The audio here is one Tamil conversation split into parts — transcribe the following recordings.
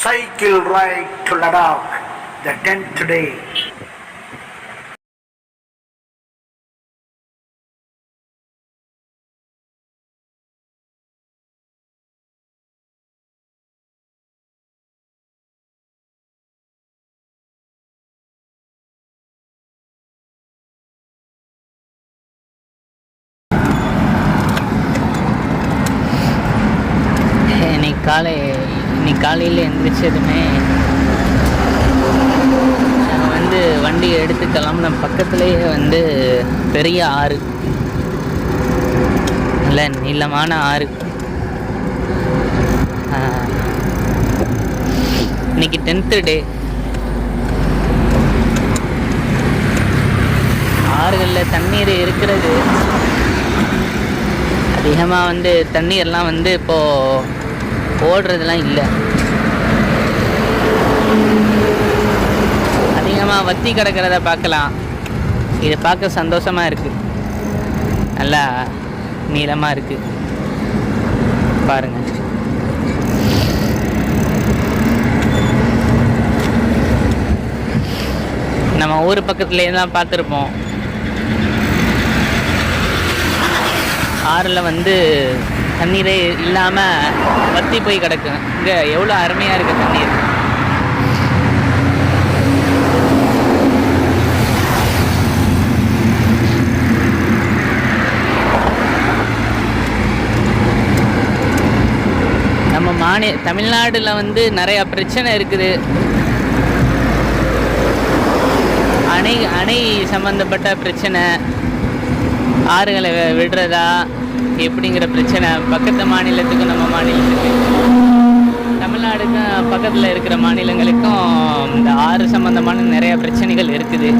cycle ride to Ladakh, the 10th day. காலையில் எந்திரிச்சதுமே வந்து வண்டியை எடுத்து கிளம்புன பக்கத்துலேயே வந்து பெரிய ஆறு. நல்ல நீளமான ஆறு. இன்னைக்கு டென்த்து டே. ஆறுகளில் தண்ணீர் இருக்கிறது. அதிகமாக வந்து தண்ணீர்லாம் வந்து இப்போது ஓடுறதுலாம் இல்லை அதிகமாக வத்தி கிடக்கிறத பார்க்கலாம். இதை பார்க்க சந்தோஷமாக இருக்குது நல்லா நீளமாக இருக்குது பாருங்கள் நம்ம ஊர் பக்கத்துலேயே தான் பார்த்துருப்போம். ஆறில் வந்து தண்ணீரே இல்லாமல் வத்தி போய் கிடக்கு. இங்கே எவ்வளோ அருமையாக இருக்குது தண்ணீர். மாநில தமிழ்நாடில் வந்து நிறையா பிரச்சனை இருக்குது. அணை அணை சம்மந்தப்பட்ட பிரச்சனை ஆறுகளை விடுறதா எப்படிங்கிற பிரச்சனை பக்கத்து மாநிலத்துக்கும் நம்ம மாநிலத்துக்கும். தமிழ்நாடுக்கும் பக்கத்தில் இருக்கிற மாநிலங்களுக்கும் இந்த ஆறு சம்மந்தமான நிறையா பிரச்சனைகள் இருக்குது.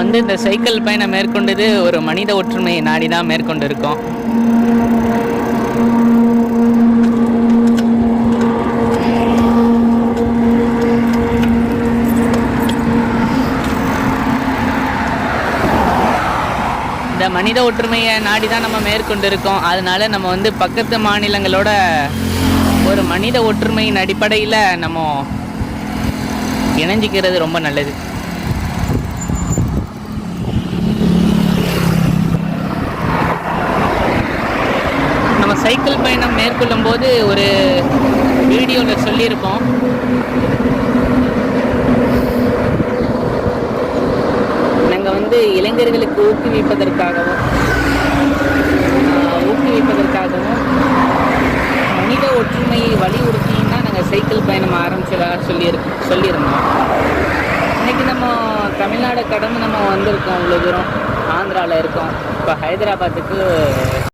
வந்து இந்த சைக்கிள் பயணம் மேற்கொண்டது ஒரு மனித ஒற்றுமையை நாடி தான் மேற்கொண்டு இருக்கோம் இந்த மனித ஒற்றுமையை நாடி தான் நம்ம மேற்கொண்டு இருக்கோம் அதனால நம்ம வந்து பக்கத்து மாநிலங்களோட ஒரு மனித ஒற்றுமையின் அடிப்படையில் நம்ம இணைஞ்சிக்கிறது ரொம்ப நல்லது. சைக்கிள் பயணம் மேற்கொள்ளும் போது ஒரு வீடியோவில் சொல்லியிருப்போம் நாங்கள் வந்து இளைஞர்களுக்கு ஊக்குவிப்பதற்காகவும் ஊக்குவிப்பதற்காகவும் மனித ஒற்றுமையை வலியுறுத்தியும் தான் நாங்கள் சைக்கிள் பயணம் ஆரம்பிச்சதாக சொல்லியிருக்கோம் சொல்லியிருந்தோம். இன்னைக்கு நம்ம தமிழ்நாடு கடந்து நம்ம வந்திருக்கோம் இவ்வளோ தூரம். ஆந்திராவில் இருக்கோம். இப்போ ஹைதராபாத்துக்கு